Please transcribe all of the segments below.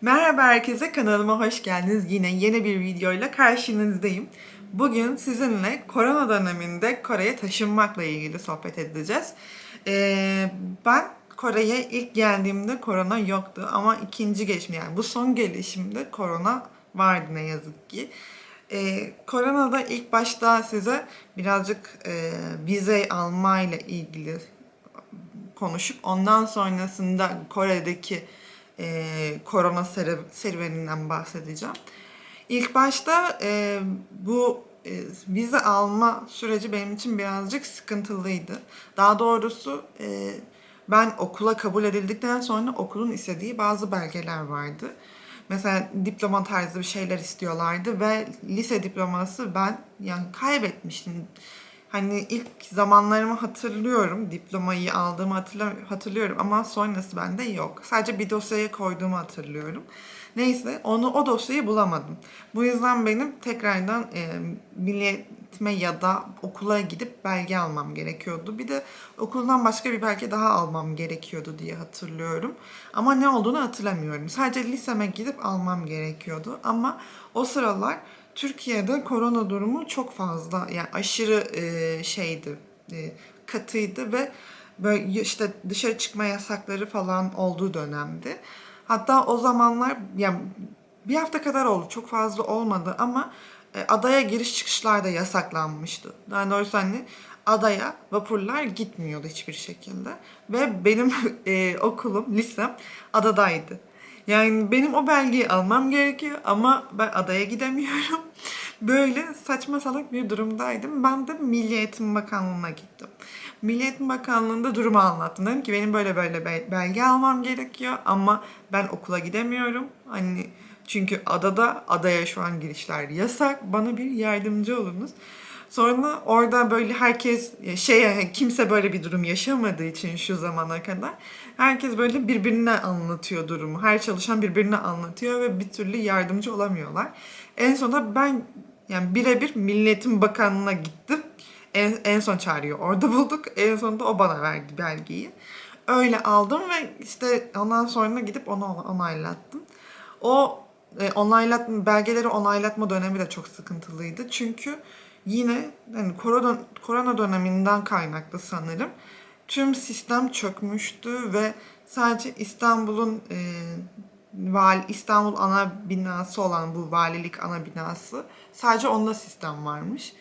Merhaba herkese kanalıma hoş geldiniz. Yine yeni bir videoyla karşınızdayım. Bugün sizinle korona döneminde Kore'ye taşınmakla ilgili sohbet edeceğiz. Ee, ben Kore'ye ilk geldiğimde korona yoktu ama ikinci gelişim yani bu son gelişimde korona vardı ne yazık ki. Ee, koronada ilk başta size birazcık e, vize almayla ilgili konuşup ondan sonrasında Kore'deki e, korona serüveninden bahsedeceğim. İlk başta e, bu e, vize alma süreci benim için birazcık sıkıntılıydı. Daha doğrusu e, ben okula kabul edildikten sonra okulun istediği bazı belgeler vardı. Mesela diploma tarzı bir şeyler istiyorlardı ve lise diploması ben yani kaybetmiştim. Hani ilk zamanlarımı hatırlıyorum. Diplomayı aldığımı hatırlıyorum ama sonrası bende yok. Sadece bir dosyaya koyduğumu hatırlıyorum. Neyse onu o dosyayı bulamadım. Bu yüzden benim tekrardan e, milliyetime ya da okula gidip belge almam gerekiyordu. Bir de okuldan başka bir belge daha almam gerekiyordu diye hatırlıyorum. Ama ne olduğunu hatırlamıyorum. Sadece liseme gidip almam gerekiyordu. Ama o sıralar Türkiye'de korona durumu çok fazla yani aşırı e, şeydi, e, katıydı ve böyle işte dışarı çıkma yasakları falan olduğu dönemdi. Hatta o zamanlar yani bir hafta kadar oldu çok fazla olmadı ama e, adaya giriş çıkışlar da yasaklanmıştı. Yani doğrusu hani adaya vapurlar gitmiyordu hiçbir şekilde ve benim e, okulum, lisem adadaydı. Yani benim o belgeyi almam gerekiyor ama ben adaya gidemiyorum. Böyle saçma salak bir durumdaydım. Ben de Milli Eğitim Bakanlığı'na gittim. Milli Eğitim Bakanlığı'nda durumu anlattım. Dedim ki benim böyle böyle be- belge almam gerekiyor ama ben okula gidemiyorum. Hani çünkü adada, adaya şu an girişler yasak. Bana bir yardımcı olunuz. Sonra orada böyle herkes şey kimse böyle bir durum yaşamadığı için şu zamana kadar herkes böyle birbirine anlatıyor durumu. Her çalışan birbirine anlatıyor ve bir türlü yardımcı olamıyorlar. En sonunda ben yani birebir Milliyetin Bakanlığı'na gittim. En, en son çağrıyı orada bulduk. En sonunda o bana verdi belgeyi. Öyle aldım ve işte ondan sonra gidip onu onaylattım. O e, onaylatma, belgeleri onaylatma dönemi de çok sıkıntılıydı. Çünkü yine hani korona, korona döneminden kaynaklı sanırım. Tüm sistem çökmüştü ve sadece İstanbul'un e, val İstanbul ana binası olan bu valilik ana binası sadece onda sistem varmış.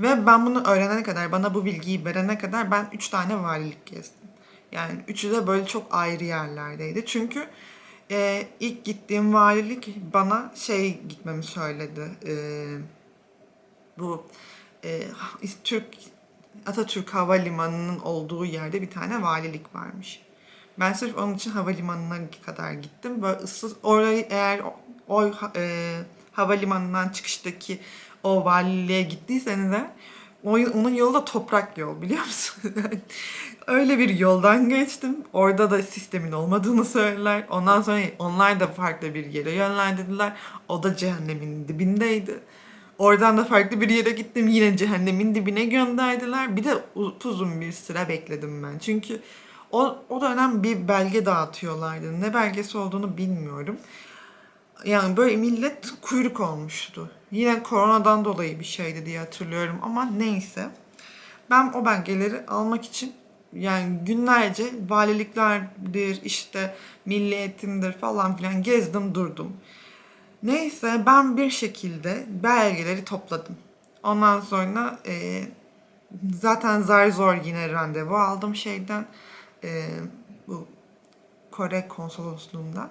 Ve ben bunu öğrenene kadar, bana bu bilgiyi verene kadar ben 3 tane valilik gezdim. Yani üçü de böyle çok ayrı yerlerdeydi. Çünkü e, ilk gittiğim valilik bana şey gitmemi söyledi. E, bu e, Türk Atatürk Havalimanı'nın olduğu yerde bir tane valilik varmış. Ben sırf onun için havalimanına kadar gittim. Böyle ıssız orayı eğer o, e, havalimanından çıkıştaki o valiliğe gittiyseniz de onun yolu da toprak yol biliyor musun? Öyle bir yoldan geçtim. Orada da sistemin olmadığını söylediler. Ondan sonra onlar da farklı bir yere yönlendirdiler. O da cehennemin dibindeydi. Oradan da farklı bir yere gittim. Yine cehennemin dibine gönderdiler. Bir de uzun bir sıra bekledim ben. Çünkü o, o dönem bir belge dağıtıyorlardı. Ne belgesi olduğunu bilmiyorum. Yani böyle millet kuyruk olmuştu. Yine koronadan dolayı bir şeydi diye hatırlıyorum ama neyse. Ben o belgeleri almak için yani günlerce valiliklerdir işte milli eğitimdir falan filan gezdim durdum. Neyse ben bir şekilde belgeleri topladım. Ondan sonra e, zaten zar zor yine randevu aldım şeyden. E, bu Kore konsolosluğundan.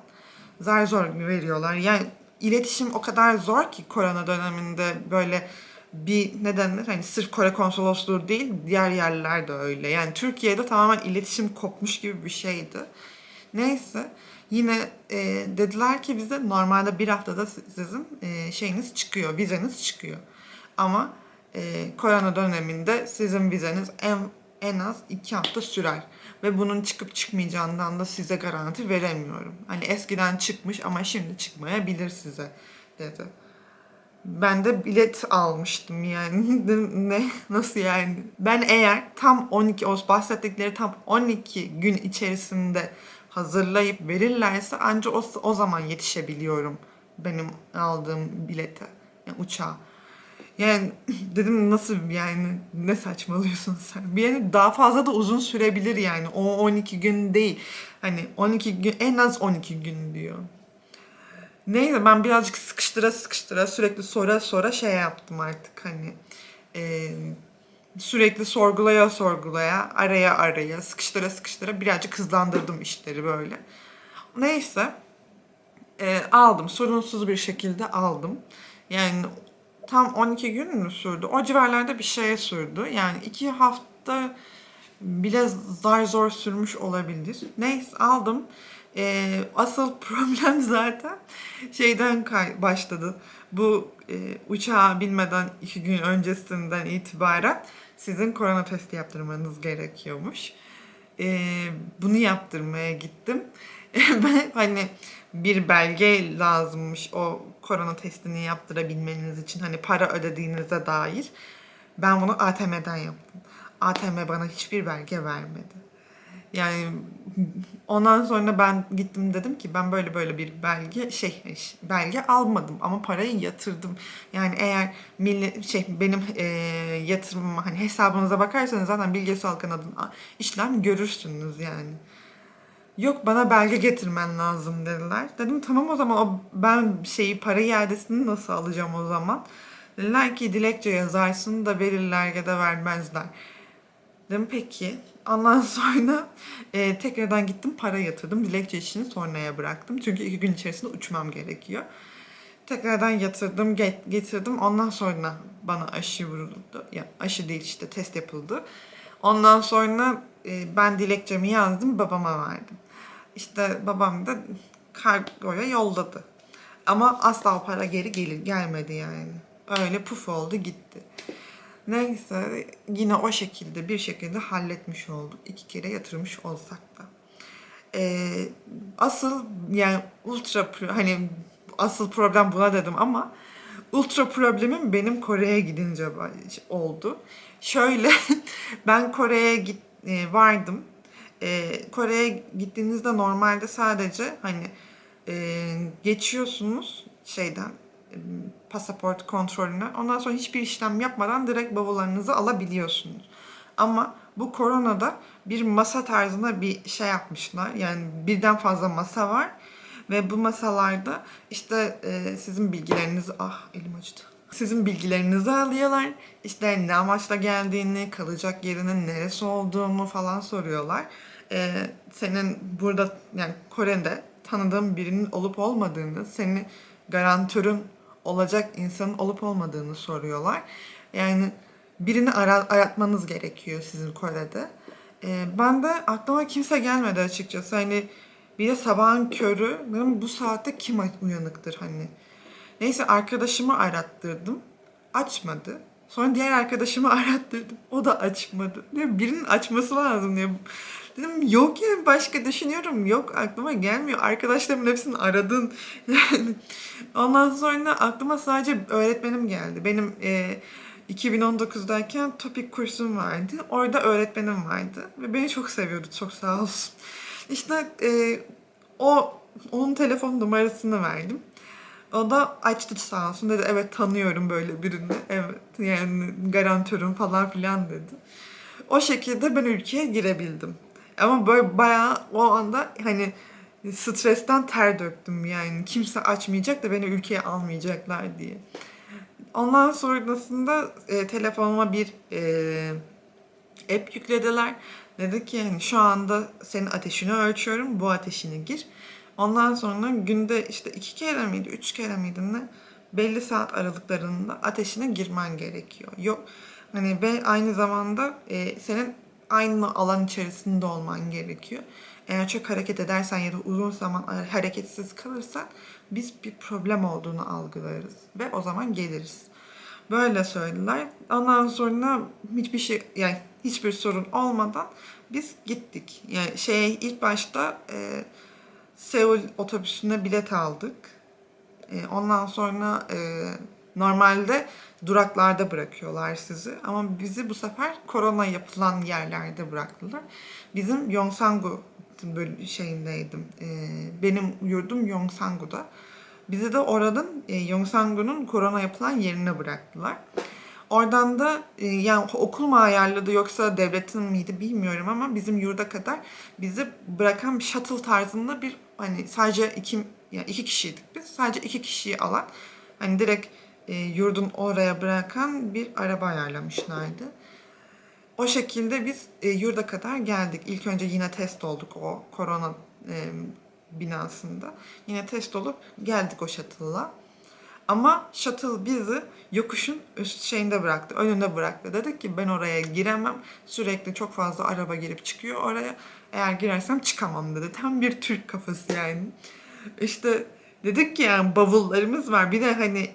Zar zor veriyorlar. Yani iletişim o kadar zor ki korona döneminde böyle bir ne denir hani sırf Kore konsolosluğu değil diğer yerler de öyle. Yani Türkiye'de tamamen iletişim kopmuş gibi bir şeydi. Neyse yine e, dediler ki bize normalde bir haftada sizin e, şeyiniz çıkıyor, vizeniz çıkıyor. Ama e, korona döneminde sizin vizeniz en en az iki hafta sürer. Ve bunun çıkıp çıkmayacağından da size garanti veremiyorum. Hani eskiden çıkmış ama şimdi çıkmayabilir size dedi. Ben de bilet almıştım yani. ne? Nasıl yani? Ben eğer tam 12, o bahsettikleri tam 12 gün içerisinde hazırlayıp verirlerse ancak o, o zaman yetişebiliyorum benim aldığım bilete, yani uçağa. Yani dedim nasıl yani ne saçmalıyorsun sen? Bir yani daha fazla da uzun sürebilir yani. O 12 gün değil. Hani 12 gün en az 12 gün diyor. Neyse ben birazcık sıkıştıra sıkıştıra sürekli sora sora şey yaptım artık hani. Eee sürekli sorgulaya sorgulaya, araya araya, sıkıştıra sıkıştıra birazcık hızlandırdım işleri böyle. Neyse e, aldım. Sorunsuz bir şekilde aldım. Yani tam 12 gün mü sürdü? O civarlarda bir şeye sürdü. Yani iki hafta bile zar zor sürmüş olabilir. Neyse aldım. E, asıl problem zaten şeyden başladı. Bu e, uçağa binmeden iki gün öncesinden itibaren sizin korona testi yaptırmanız gerekiyormuş. E, bunu yaptırmaya gittim. ben hani bir belge lazımmış o korona testini yaptırabilmeniz için hani para ödediğinize dair. Ben bunu ATM'den yaptım. ATM bana hiçbir belge vermedi. Yani ondan sonra ben gittim dedim ki ben böyle böyle bir belge şey belge almadım ama parayı yatırdım. Yani eğer milli, şey benim e, yatırımıma hani hesabınıza bakarsanız zaten Bilge Salkan adına işlem görürsünüz yani. Yok bana belge getirmen lazım dediler. Dedim tamam o zaman o ben şeyi para iadesini nasıl alacağım o zaman? Dediler ki dilekçe yazarsın da verirler ya da vermezler. Dedim peki. Ondan sonra e, tekrardan gittim para yatırdım. Dilekçe işini sonraya bıraktım. Çünkü iki gün içerisinde uçmam gerekiyor. Tekrardan yatırdım, get- getirdim. Ondan sonra bana aşı vuruldu. Ya aşı değil işte test yapıldı. Ondan sonra e, ben dilekçemi yazdım, babama verdim. İşte babam da kargoya yolladı. Ama asla o para geri gelir gelmedi yani. Öyle puf oldu gitti. Neyse yine o şekilde bir şekilde halletmiş olduk. İki kere yatırmış olsak da. Ee, asıl yani ultra hani asıl problem buna dedim ama ultra problemim benim Kore'ye gidince oldu. Şöyle ben Kore'ye git e, vardım. E, Kore'ye gittiğinizde normalde sadece hani e, geçiyorsunuz şeyden pasaport kontrolüne. Ondan sonra hiçbir işlem yapmadan direkt bavullarınızı alabiliyorsunuz. Ama bu koronada bir masa tarzında bir şey yapmışlar. Yani birden fazla masa var. Ve bu masalarda işte e, sizin bilgilerinizi... Ah elim acıdı. Sizin bilgilerinizi alıyorlar. İşte ne amaçla geldiğini, kalacak yerinin neresi olduğunu falan soruyorlar. E, senin burada yani Kore'de tanıdığın birinin olup olmadığını, seni garantörün olacak insanın olup olmadığını soruyorlar. Yani birini ara, aratmanız gerekiyor sizin Kore'de. Ee, ben de aklıma kimse gelmedi açıkçası. Hani bir de sabahın körü dedim bu saatte kim uyanıktır hani. Neyse arkadaşımı arattırdım. Açmadı. Sonra diğer arkadaşımı arattırdım. O da açmadı. Birinin açması lazım diye. Dedim yok yani başka düşünüyorum. Yok aklıma gelmiyor. Arkadaşlarımın hepsini aradın. Yani ondan sonra aklıma sadece öğretmenim geldi. Benim e, 2019'dayken topik kursum vardı. Orada öğretmenim vardı. Ve beni çok seviyordu. Çok sağ olsun. İşte e, o onun telefon numarasını verdim. O da açtı sağ olsun dedi evet tanıyorum böyle birini. Evet yani garantörüm falan filan dedi. O şekilde ben ülkeye girebildim. Ama böyle bayağı o anda hani stresten ter döktüm yani. Kimse açmayacak da beni ülkeye almayacaklar diye. Ondan sonrasında e, telefonuma bir e, app yüklediler. Dedi ki yani şu anda senin ateşini ölçüyorum. Bu ateşini gir. Ondan sonra günde işte iki kere miydi, üç kere miydi ne? Belli saat aralıklarında ateşine girmen gerekiyor. Yok hani ve aynı zamanda e, senin aynı alan içerisinde olman gerekiyor. Eğer çok hareket edersen ya da uzun zaman hareketsiz kalırsan biz bir problem olduğunu algılarız ve o zaman geliriz. Böyle söylediler. Ondan sonra hiçbir şey yani hiçbir sorun olmadan biz gittik. Yani şey ilk başta e, Seul otobüsüne bilet aldık. E, ondan sonra e, normalde duraklarda bırakıyorlar sizi. Ama bizi bu sefer korona yapılan yerlerde bıraktılar. Bizim Yongsangu şeyindeydim. Ee, benim yurdum Yongsangu'da. Bizi de oranın e, Yongsangu'nun korona yapılan yerine bıraktılar. Oradan da e, yani okul mu ayarladı yoksa devletin miydi bilmiyorum ama bizim yurda kadar bizi bırakan bir shuttle tarzında bir hani sadece iki yani iki kişiydik biz. Sadece iki kişiyi alan hani direkt e, yurdun oraya bırakan bir araba ayarlamışlardı. O şekilde biz e, yurda kadar geldik. İlk önce yine test olduk o korona e, binasında. Yine test olup geldik o shuttle'la. Ama shuttle bizi yokuşun üst şeyinde bıraktı, önünde bıraktı. Dedik ki ben oraya giremem. Sürekli çok fazla araba girip çıkıyor oraya. Eğer girersem çıkamam dedi. Tam bir Türk kafası yani. İşte dedik ki yani bavullarımız var. Bir de hani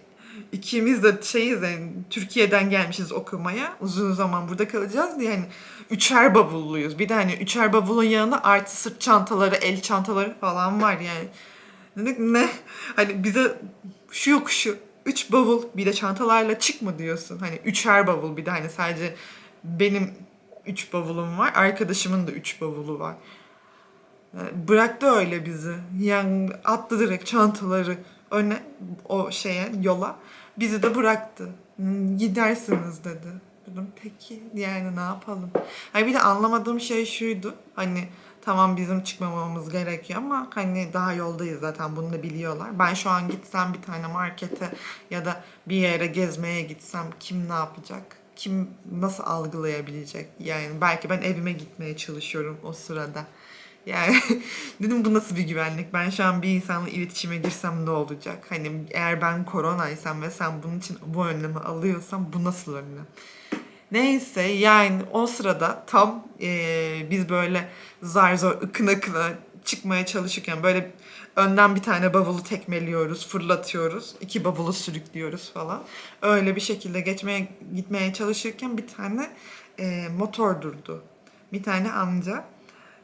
ikimiz de şeyiz yani Türkiye'den gelmişiz okumaya. Uzun zaman burada kalacağız diye hani üçer bavulluyuz. Bir de hani üçer bavulun yanında artı sırt çantaları, el çantaları falan var yani. Dedik ne? Hani bize şu yokuşu üç bavul bir de çantalarla çık mı diyorsun? Hani üçer bavul bir de hani sadece benim üç bavulum var. Arkadaşımın da üç bavulu var. Yani Bıraktı öyle bizi. Yani attı direkt çantaları öne o şeye yola. Bizi de bıraktı. "Hmm, Gidersiniz dedi. Dedim peki yani ne yapalım? Hani bir de anlamadığım şey şuydu. Hani tamam bizim çıkmamamız gerekiyor ama hani daha yoldayız zaten bunu da biliyorlar. Ben şu an gitsem bir tane markete ya da bir yere gezmeye gitsem kim ne yapacak? Kim nasıl algılayabilecek? Yani belki ben evime gitmeye çalışıyorum o sırada. Yani dedim bu nasıl bir güvenlik? Ben şu an bir insanla iletişime girsem ne olacak? Hani eğer ben koronaysam ve sen bunun için bu önlemi alıyorsan bu nasıl önlem? Neyse yani o sırada tam eee, biz böyle zar zor ıkına çıkmaya çalışırken böyle önden bir tane bavulu tekmeliyoruz, fırlatıyoruz. iki bavulu sürüklüyoruz falan. Öyle bir şekilde geçmeye gitmeye çalışırken bir tane eee, motor durdu. Bir tane amca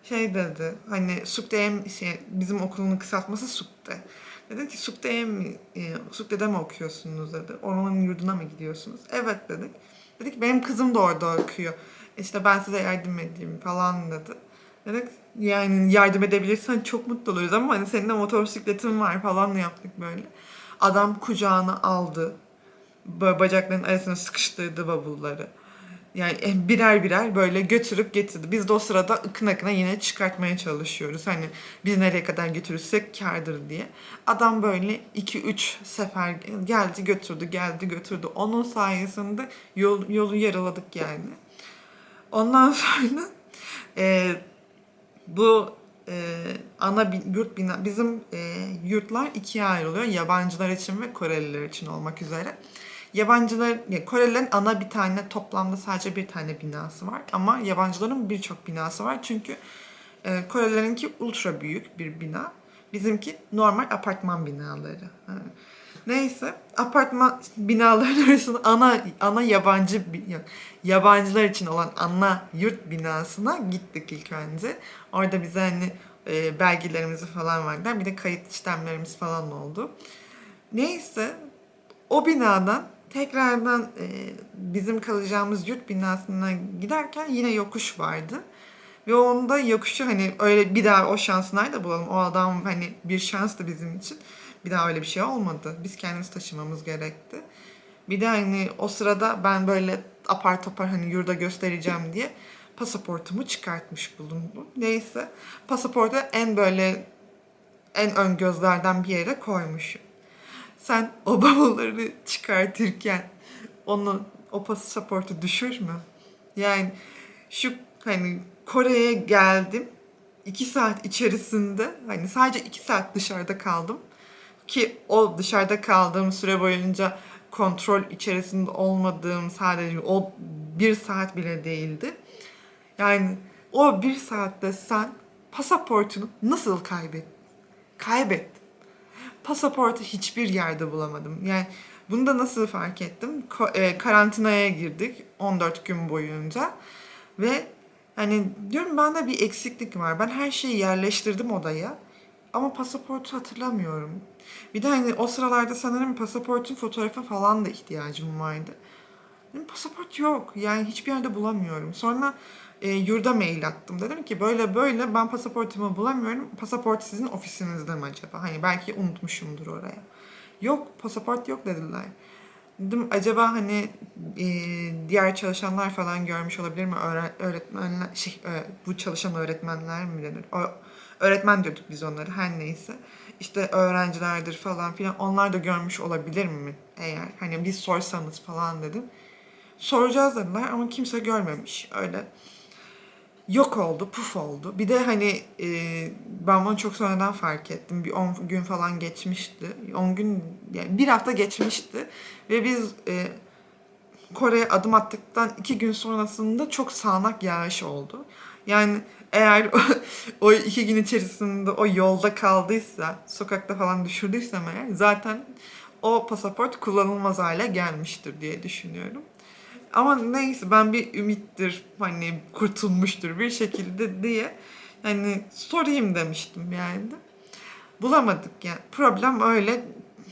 şey dedi hani Sukte'ye mi- şey, bizim okulun kısaltması Sukte. Dedi ki Sukte'ye mi, e, mi okuyorsunuz dedi. Onun yurduna mı gidiyorsunuz? Evet dedik. Dedik benim kızım da orada okuyor. İşte ben size yardım edeyim falan dedi. Dedik yani yardım edebilirsen çok mutlu oluruz ama hani senin de motosikletin var falan yaptık böyle. Adam kucağına aldı. Böyle bacaklarının arasına sıkıştırdı bavulları. Yani e, birer birer böyle götürüp getirdi. Biz de o sırada ıkın akına yine çıkartmaya çalışıyoruz. Hani biz nereye kadar götürürsek kârdır diye. Adam böyle 2-3 sefer geldi götürdü geldi götürdü. Onun sayesinde yol, yolu yaraladık yani. Ondan sonra e, bu e, ana bin- yurt bina bizim e, yurtlar ikiye ayrılıyor. Yabancılar için ve Koreliler için olmak üzere. Yabancılar, yani Korelilerin ana bir tane toplamda sadece bir tane binası var. Ama yabancıların birçok binası var. Çünkü e, Korelilerinki ultra büyük bir bina. Bizimki normal apartman binaları. Neyse apartman binaların arasında ana ana yabancı yok, yabancılar için olan ana yurt binasına gittik ilk önce. Orada bize hani e, belgelerimizi falan verdiler. Bir de kayıt işlemlerimiz falan oldu. Neyse o binadan tekrardan e, bizim kalacağımız yurt binasına giderken yine yokuş vardı. Ve onda yokuşu hani öyle bir daha o şansı nerede bulalım? O adam hani bir şanstı bizim için. Bir daha öyle bir şey olmadı. Biz kendimiz taşımamız gerekti. Bir de hani o sırada ben böyle apar topar hani yurda göstereceğim diye pasaportumu çıkartmış bulundum. Neyse pasaportu en böyle en ön gözlerden bir yere koymuşum. Sen o bavulları çıkartırken onu o pasaportu düşürme. Yani şu hani Kore'ye geldim. iki saat içerisinde hani sadece iki saat dışarıda kaldım. Ki o dışarıda kaldığım süre boyunca kontrol içerisinde olmadığım sadece o bir saat bile değildi. Yani o bir saatte sen pasaportunu nasıl kaybettin? Kaybettin pasaportu hiçbir yerde bulamadım. Yani bunu da nasıl fark ettim? E, karantinaya girdik 14 gün boyunca ve hani diyorum bende bir eksiklik var. Ben her şeyi yerleştirdim odaya ama pasaportu hatırlamıyorum. Bir de hani o sıralarda sanırım pasaportun fotoğrafı falan da ihtiyacım vardı. Pasaport yok. Yani hiçbir yerde bulamıyorum. Sonra e, yurda mail attım. Dedim ki böyle böyle ben pasaportumu bulamıyorum. Pasaport sizin ofisinizde mi acaba? Hani belki unutmuşumdur oraya. Yok pasaport yok dediler. Dedim acaba hani e, diğer çalışanlar falan görmüş olabilir mi? Öğre- öğretmenler şey e, bu çalışan öğretmenler mi denir? O, öğretmen diyorduk biz onları her neyse. İşte öğrencilerdir falan filan onlar da görmüş olabilir mi? Eğer hani biz sorsanız falan dedim. Soracağız dediler ama kimse görmemiş öyle. Yok oldu, puf oldu. Bir de hani e, ben bunu çok sonradan fark ettim. Bir 10 gün falan geçmişti. 10 gün, yani bir hafta geçmişti. Ve biz e, Kore'ye adım attıktan iki gün sonrasında çok sağanak yağış oldu. Yani eğer o, o iki gün içerisinde o yolda kaldıysa, sokakta falan düşürdüysem eğer zaten o pasaport kullanılmaz hale gelmiştir diye düşünüyorum. Ama neyse ben bir ümittir hani kurtulmuştur bir şekilde diye hani sorayım demiştim yani. Bulamadık yani. Problem öyle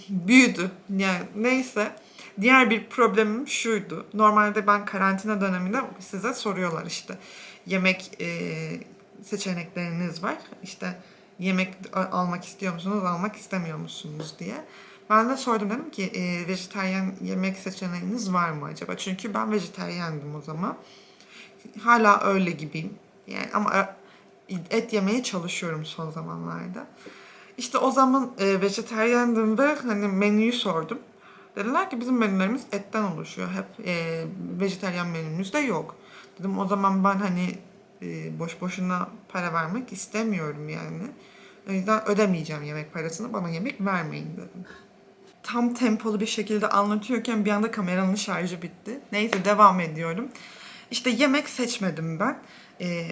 büyüdü. Yani neyse. Diğer bir problemim şuydu. Normalde ben karantina döneminde size soruyorlar işte. Yemek e, seçenekleriniz var. İşte yemek almak istiyor musunuz, almak istemiyor musunuz diye. Ben de sordum dedim ki e, vejetaryen yemek seçeneğiniz var mı acaba? Çünkü ben vejetaryendim o zaman. Hala öyle gibiyim. Yani ama e, et yemeye çalışıyorum son zamanlarda. İşte o zaman e, vejetaryendim ve hani menüyü sordum. Dediler ki bizim menülerimiz etten oluşuyor. Hep e, vejetaryen menümüz de yok. Dedim o zaman ben hani e, boş boşuna para vermek istemiyorum yani. O yüzden ödemeyeceğim yemek parasını. Bana yemek vermeyin dedim. Tam tempolu bir şekilde anlatıyorken bir anda kameranın şarjı bitti. Neyse devam ediyorum. İşte yemek seçmedim ben. Ee,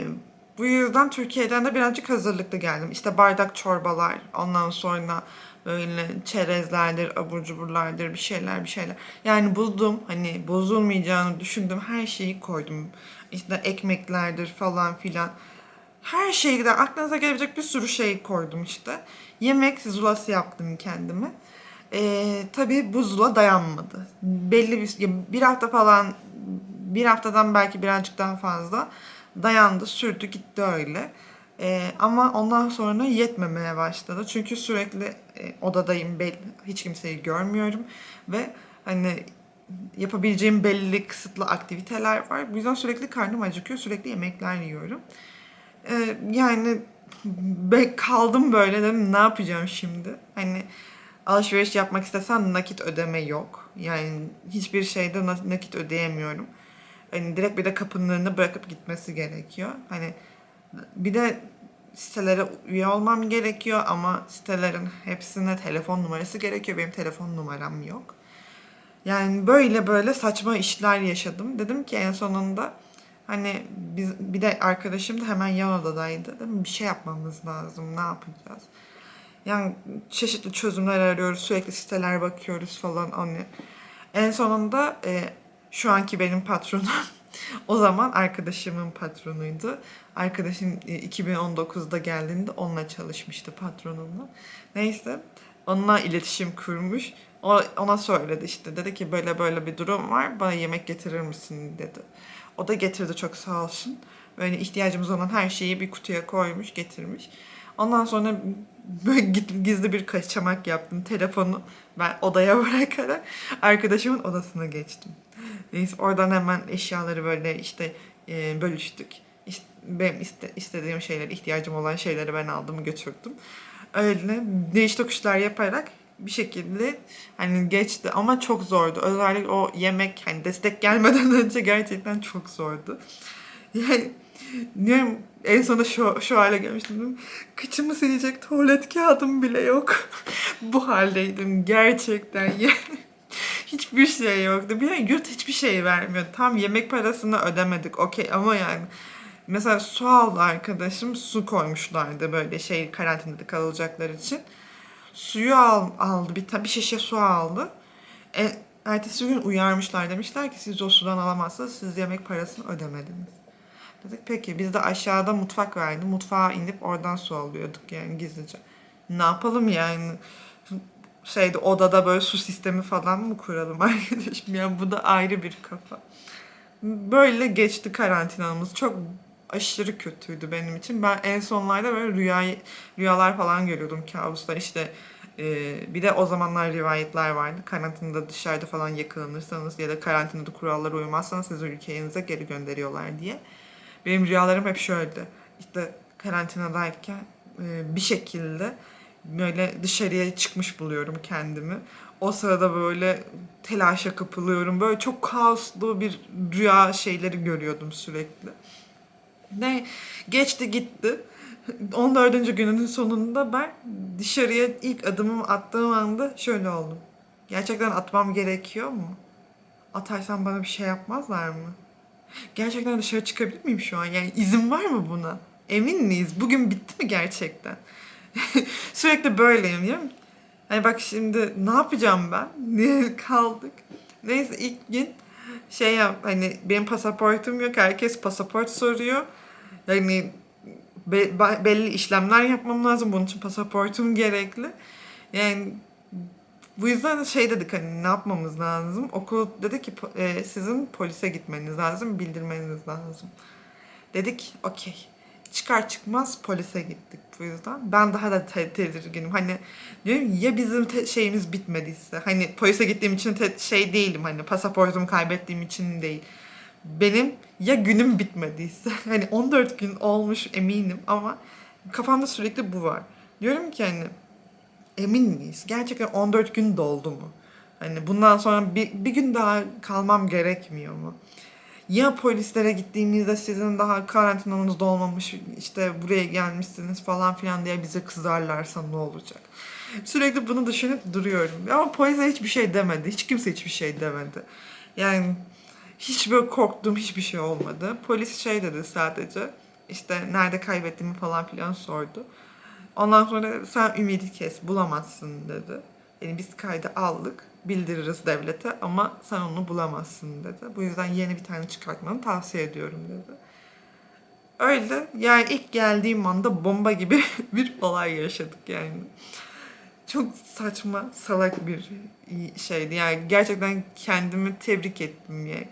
bu yüzden Türkiye'den de birazcık hazırlıklı geldim. İşte bardak çorbalar, ondan sonra böyle çerezlerdir, abur cuburlardır, bir şeyler bir şeyler. Yani buldum hani bozulmayacağını düşündüm her şeyi koydum. İşte ekmeklerdir falan filan. Her şeyde aklınıza gelebilecek bir sürü şey koydum işte. Yemek zulası yaptım kendime. Ee, tabii bu zula dayanmadı. Belli bir, bir hafta falan, bir haftadan belki birazcık daha fazla dayandı, sürdü gitti öyle. Ee, ama ondan sonra yetmemeye başladı. Çünkü sürekli e, odadayım, bel- hiç kimseyi görmüyorum ve hani yapabileceğim belli kısıtlı aktiviteler var. Bu yüzden sürekli karnım acıkıyor, sürekli yemekler yiyorum. Ee, yani be, kaldım böyle dedim ne yapacağım şimdi? Hani alışveriş yapmak istesem nakit ödeme yok. Yani hiçbir şeyde na- nakit ödeyemiyorum. Hani direkt bir de kapının önüne bırakıp gitmesi gerekiyor. Hani bir de sitelere üye olmam gerekiyor ama sitelerin hepsine telefon numarası gerekiyor. Benim telefon numaram yok. Yani böyle böyle saçma işler yaşadım. Dedim ki en sonunda hani biz bir de arkadaşım da hemen yan odadaydı. Dedim bir şey yapmamız lazım. Ne yapacağız? Yani çeşitli çözümler arıyoruz. Sürekli siteler bakıyoruz falan. Hani en sonunda e, şu anki benim patronum o zaman arkadaşımın patronuydu. Arkadaşım e, 2019'da geldiğinde onunla çalışmıştı patronumla. Neyse onunla iletişim kurmuş. O, ona söyledi işte. Dedi ki böyle böyle bir durum var. Bana yemek getirir misin dedi. O da getirdi çok sağ olsun. Böyle ihtiyacımız olan her şeyi bir kutuya koymuş, getirmiş. Ondan sonra böyle gizli bir kaçamak yaptım. Telefonu ben odaya bırakarak arkadaşımın odasına geçtim. Neyse oradan hemen eşyaları böyle işte e, bölüştük. İşte benim iste, istediğim şeyler, ihtiyacım olan şeyleri ben aldım götürdüm. Öyle değiş tokuşlar yaparak bir şekilde hani geçti ama çok zordu. Özellikle o yemek hani destek gelmeden önce gerçekten çok zordu. Yani diyorum en sonunda şu, şu hale gelmiştim. Dedim, Kıçımı silecek tuvalet kağıdım bile yok. Bu haldeydim gerçekten yani. Hiçbir şey yoktu. Bir de yurt hiçbir şey vermiyor. Tam yemek parasını ödemedik okey ama yani mesela su aldı arkadaşım su koymuşlardı böyle şey karantinada kalacaklar için. Suyu al, aldı bir, bir şişe su aldı. E, ertesi gün uyarmışlar demişler ki siz o sudan alamazsınız siz yemek parasını ödemediniz. Dedik peki biz de aşağıda mutfak verdi. Mutfağa inip oradan su alıyorduk yani gizlice. Ne yapalım yani? şeyde odada böyle su sistemi falan mı kuralım arkadaşım? Yani bu da ayrı bir kafa. Böyle geçti karantinamız. Çok aşırı kötüydü benim için. Ben en sonlarda böyle rüya, rüyalar falan görüyordum kabuslar. İşte e, bir de o zamanlar rivayetler vardı. Karantinada dışarıda falan yakalanırsanız ya da karantinada kurallara uymazsanız sizi ülkenize geri gönderiyorlar diye. Benim rüyalarım hep şöyle. İşte karantinadayken e, bir şekilde böyle dışarıya çıkmış buluyorum kendimi. O sırada böyle telaşa kapılıyorum. Böyle çok kaoslu bir rüya şeyleri görüyordum sürekli. Ne geçti gitti. 14. günün sonunda ben dışarıya ilk adımımı attığım anda şöyle oldum. Gerçekten atmam gerekiyor mu? Atarsam bana bir şey yapmazlar mı? Gerçekten dışarı çıkabilir miyim şu an? Yani izin var mı buna? Emin miyiz? Bugün bitti mi gerçekten? Sürekli böyleyim değil mi? Hani bak şimdi ne yapacağım ben? Niye kaldık? Neyse ilk gün şey yap hani benim pasaportum yok. Herkes pasaport soruyor. Yani be- be- belli işlemler yapmam lazım. Bunun için pasaportum gerekli. Yani bu yüzden de şey dedik hani ne yapmamız lazım? Okul dedi ki e, sizin polise gitmeniz lazım, bildirmeniz lazım. Dedik okey. Çıkar çıkmaz polise gittik bu yüzden. Ben daha da te- tedirginim. Hani diyorum ya bizim te- şeyimiz bitmediyse. Hani polise gittiğim için te- şey değilim hani pasaportumu kaybettiğim için değil. Benim ya günüm bitmediyse. Hani 14 gün olmuş eminim ama kafamda sürekli bu var. Diyorum ki hani emin miyiz? Gerçekten 14 gün doldu mu? Hani bundan sonra bir, bir gün daha kalmam gerekmiyor mu? Ya polislere gittiğimizde sizin daha karantinanız dolmamış işte buraya gelmişsiniz falan filan diye bize kızarlarsa ne olacak? Sürekli bunu düşünüp duruyorum. Ama polise hiçbir şey demedi. Hiç kimse hiçbir şey demedi. Yani hiç böyle korktuğum hiçbir şey olmadı. Polis şey dedi sadece işte nerede kaybettiğimi falan filan sordu. Ondan sonra sen ümidi kes bulamazsın dedi. Yani biz kaydı aldık bildiririz devlete ama sen onu bulamazsın dedi. Bu yüzden yeni bir tane çıkartmanı tavsiye ediyorum dedi. Öyle yani ilk geldiğim anda bomba gibi bir olay yaşadık yani. Çok saçma salak bir şeydi yani gerçekten kendimi tebrik ettim yani.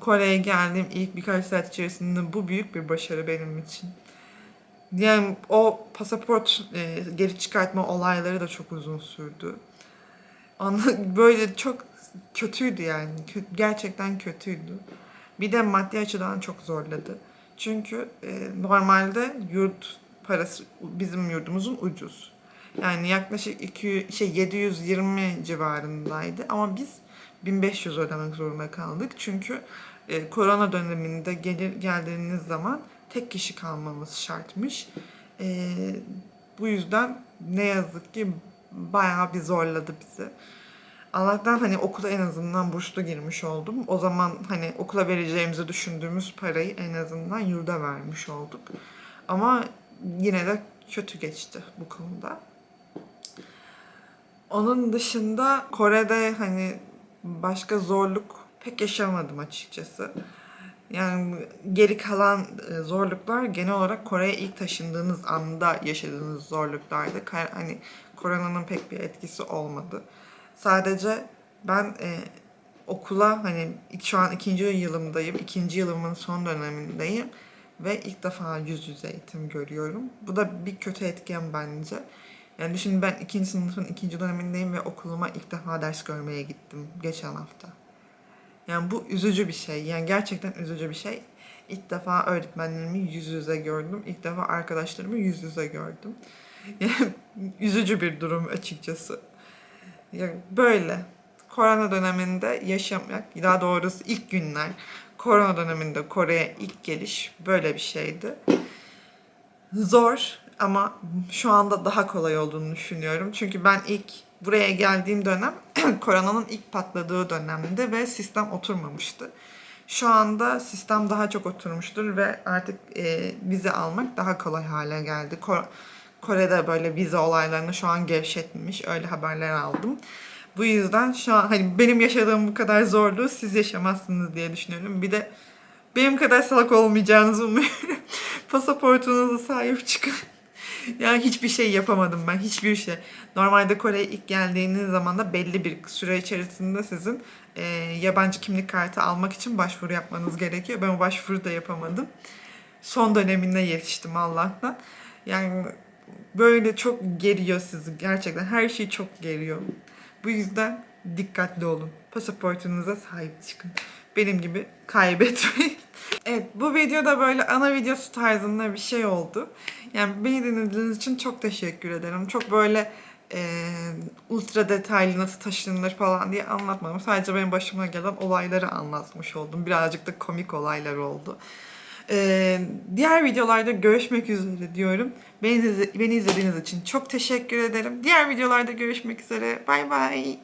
Kore'ye geldiğim ilk birkaç saat içerisinde bu büyük bir başarı benim için. Yani o pasaport e, geri çıkartma olayları da çok uzun sürdü. Anla- Böyle çok kötüydü yani. Gerçekten kötüydü. Bir de maddi açıdan çok zorladı. Çünkü e, normalde yurt parası bizim yurdumuzun ucuz. Yani yaklaşık 200, şey 720 civarındaydı ama biz 1500 ödemek zorunda kaldık. Çünkü e, korona döneminde gelir geldiğiniz zaman tek kişi kalmamız şartmış. E, bu yüzden ne yazık ki bayağı bir zorladı bizi. Allah'tan hani okula en azından burslu girmiş oldum. O zaman hani okula vereceğimizi düşündüğümüz parayı en azından yurda vermiş olduk. Ama yine de kötü geçti bu konuda. Onun dışında Kore'de hani başka zorluk pek yaşamadım açıkçası. Yani geri kalan e, zorluklar genel olarak Kore'ye ilk taşındığınız anda yaşadığınız zorluklardı. Hani koronanın pek bir etkisi olmadı. Sadece ben e, okula hani şu an ikinci yılımdayım. ikinci yılımın son dönemindeyim. Ve ilk defa yüz yüze eğitim görüyorum. Bu da bir kötü etken bence. Yani şimdi ben ikinci sınıfın ikinci dönemindeyim ve okuluma ilk defa ders görmeye gittim geçen hafta. Yani bu üzücü bir şey. Yani gerçekten üzücü bir şey. İlk defa öğretmenlerimi yüz yüze gördüm. İlk defa arkadaşlarımı yüz yüze gördüm. Yani üzücü bir durum açıkçası. Yani böyle. Korona döneminde yaşamak, daha doğrusu ilk günler, korona döneminde Kore'ye ilk geliş böyle bir şeydi. Zor ama şu anda daha kolay olduğunu düşünüyorum. Çünkü ben ilk buraya geldiğim dönem koronanın ilk patladığı dönemdi ve sistem oturmamıştı. Şu anda sistem daha çok oturmuştur ve artık e, vize almak daha kolay hale geldi. Ko- Kore'de böyle vize olaylarını şu an gevşetmiş. Öyle haberler aldım. Bu yüzden şu an hani benim yaşadığım bu kadar zorluğu siz yaşamazsınız diye düşünüyorum. Bir de benim kadar salak olmayacağınızı umuyorum. Pasaportunuza sahip çıkın. Yani hiçbir şey yapamadım ben. Hiçbir şey. Normalde Kore'ye ilk geldiğiniz zaman da belli bir süre içerisinde sizin e, yabancı kimlik kartı almak için başvuru yapmanız gerekiyor. Ben o başvuru da yapamadım. Son döneminde yetiştim Allah'tan. Yani böyle çok geriyor sizi gerçekten. Her şey çok geriyor. Bu yüzden dikkatli olun. Pasaportunuza sahip çıkın. Benim gibi kaybetmeyin. Evet bu videoda böyle ana videosu tarzında bir şey oldu. Yani beni dinlediğiniz için çok teşekkür ederim. Çok böyle e, ultra detaylı nasıl taşınır falan diye anlatmadım. Sadece benim başıma gelen olayları anlatmış oldum. Birazcık da komik olaylar oldu. E, diğer videolarda görüşmek üzere diyorum. Beni, beni izlediğiniz için çok teşekkür ederim. Diğer videolarda görüşmek üzere. Bay bay.